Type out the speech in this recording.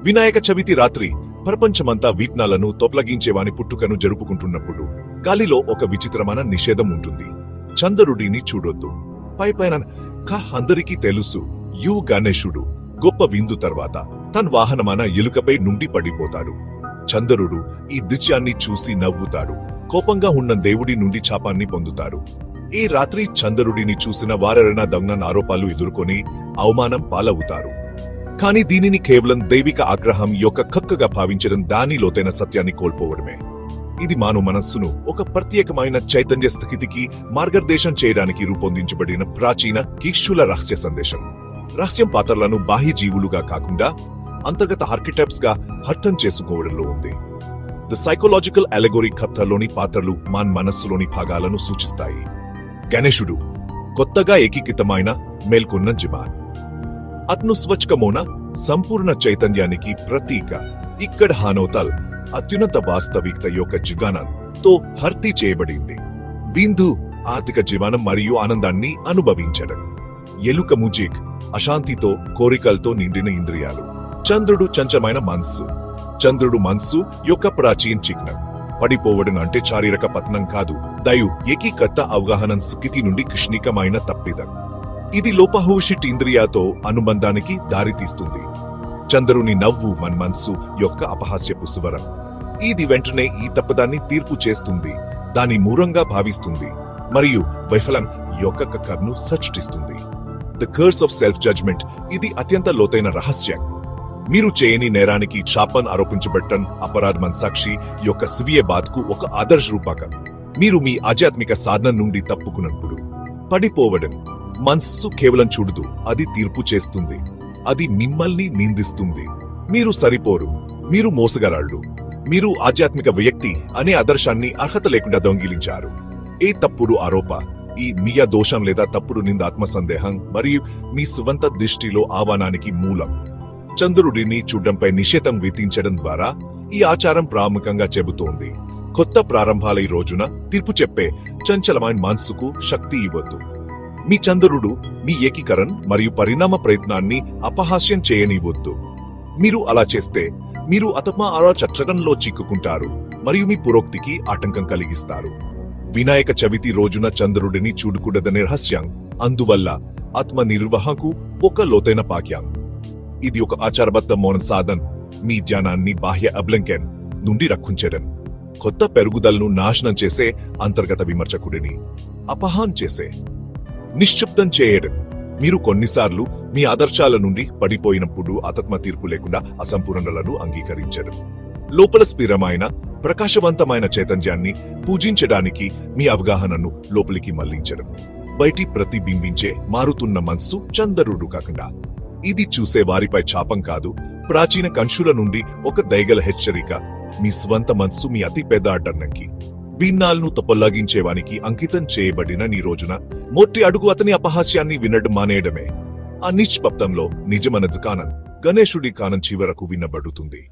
వినాయక చవితి రాత్రి ప్రపంచమంతా వీట్నాలను తొలగించేవాని పుట్టుకను జరుపుకుంటున్నప్పుడు గాలిలో ఒక విచిత్రమైన నిషేధం ఉంటుంది. చంద్రుడిని చూడొద్దు. పైపైన కా అందరికీ తెలుసు యు గణేశుడు గొప్ప విందు తర్వాత తన వాహనమైన ఎలుకపై నుండి పడిపోతాడు. చంద్రుడు ఈ దృశ్యాన్ని చూసి నవ్వుతాడు. కోపంగా ఉన్న దేవుడి నుండి చాపాన్ని పొందుతాడు. ఈ రాత్రి చంద్రుడిని చూసిన వారెరైనా దగ్న ఆరోపాలు ఎదుర్కొని అవమానం పాలవుతారు. కానీ దీనిని కేవలం దైవిక ఆగ్రహం యొక్క కక్కగా భావించడం దాని లోతైన సత్యాన్ని కోల్పోవడమే. ఇది మానవ మనస్సును ఒక ప్రత్యేకమైన చైతన్య స్థితికి మార్గదర్శం చేయడానికి రూపొందించబడిన ప్రాచీన కీక్షుల రహస్య సందేశం. రహస్యం పాత్రలను బాహ్య జీవులుగా కాకుండా అంతర్గత ఆర్కిటెప్స్గా అర్థం చేసుకోవడంలో ఉంది. ద సైకలాజికల్ అలెగోరీ కథలోని పాత్రలు మాన్ మనస్సులోని భాగాలను సూచిస్తాయి. గణేశుడు కొత్తగా ఏకీకృతమైన మేల్కొన్న జిమాన్ అతను సంపూర్ణ చైతన్యానికి ప్రతీక. ఇక్కడ హానోతల్ అత్యున్నత వాస్తవికత యొక్క జిగానం తో భర్తీ చేయబడింది. విందు ఆర్థిక జీవనం మరియు ఆనందాన్ని అనుభవించడం. ఎలుక ముజిక్ అశాంతితో కోరికలతో నిండిన ఇంద్రియాలు. చంద్రుడు చంచమైన మనస్సు. చంద్రుడు మనస్సు యొక్క ప్రాచీన చిహ్నం. పడిపోవడం అంటే శారీరక పతనం కాదు. దయు ఏకీకర్త అవగాహన స్థితి నుండి కృష్ణికమైన తప్పిదం. ఇది లోపహోషిట్ ఇంద్రియాతో అనుబంధానికి దారితీస్తుంది. చంద్రుని నవ్వు మన మనస్సు యొక్క అపహాస్యపు స్వరం. ఇది వెంటనే ఈ తప్పదాన్ని తీర్పు చేస్తుంది. దాని మూలంగా భావిస్తుంది. మరియు వైఫలం యొక్క కర్ను సృష్టిస్తుంది. The curse of self judgement ఇది అత్యంత లోతైన రహస్యం. మీరు చేయని నేరానికి చాపన్ ఆరోపించబట్టన్ అపరాధ మనసాక్షి యొక్క స్వీయ బాధకు ఒక ఆదర్శ రూపకం. మీరు మీ ఆధ్యాత్మిక సాధన నుండి తప్పుకున్నప్పుడు పడిపోవడం. మనస్సు కేవలం చూడదు అది తీర్పు చేస్తుంది. అది మిమ్మల్ని నిందిస్తుంది. మీరు సరిపోరు మీరు మోసగరాళ్ళు మీరు ఆధ్యాత్మిక వ్యక్తి అనే ఆదర్శాన్ని అర్హత లేకుండా దొంగిలించారు. ఏ తప్పుడు ఆరోప ఈ మియ దోషం లేదా తప్పుడు నింద ఆత్మ సందేహం మరియు మీ స్వంత దృష్టిలో ఆహ్వానానికి మూలం. చంద్రుడిని చూడడంపై నిషేధం విధించడం ద్వారా ఈ ఆచారం ప్రాముఖ్యంగా చెబుతోంది. కొత్త ప్రారంభాల ఈ రోజున తీర్పు చెప్పే చంచలమైన మనస్సుకు శక్తి ఇవ్వద్దు. మీ చంద్రుడు మీ ఏకీకరణ మరియు పరిణామ ప్రయత్నాన్ని అపహాస్యం చేయనివ్వద్దు మీరు అలా చేస్తే మీరు అతమ ఆరా చట్టగంలో చిక్కుకుంటారు మరియు మీ పురోక్తికి ఆటంకం కలిగిస్తారు. వినాయక చవితి రోజున చంద్రుడిని చూడకూడదనే రహస్యం అందువల్ల ఆత్మ నిర్వహకు ఒక లోతైన పాక్యం ఇది ఒక ఆచారబద్ధ మౌన సాధన్. మీ ధ్యానాన్ని బాహ్య అబ్లంకెన్ నుండి రక్షించడం. కొత్త పెరుగుదలను నాశనం చేసే అంతర్గత విమర్శకుడిని అపహాన్ చేసే. నిశ్శబ్దం చేయడం. మీరు కొన్నిసార్లు మీ ఆదర్శాల నుండి పడిపోయినప్పుడు ఆత్మ తీర్పు లేకుండా అసంపూర్ణలను అంగీకరించడం లోపల స్థిరమైన ప్రకాశవంతమైన చైతన్యాన్ని పూజించడానికి మీ అవగాహనను లోపలికి మళ్ళించడం. బయటి ప్రతిబింబించే మారుతున్న మనస్సు చందరుడు కాకుండా. ఇది చూసే వారిపై చాపం కాదు ప్రాచీన కంషుల నుండి ఒక దైగల హెచ్చరిక. మీ స్వంత మనస్సు మీ అతి పెద్ద అడ్డంకి. వీణాలను తొప్పలాగించేవానికి అంకితం చేయబడిన నీ రోజున మొట్టి అడుగు అతని అపహాస్యాన్ని వినడం మానేయడమే. ఆ నిష్పప్తంలో నిజమనజ్ కానం గణేశుడి కానం చివరకు వినబడుతుంది.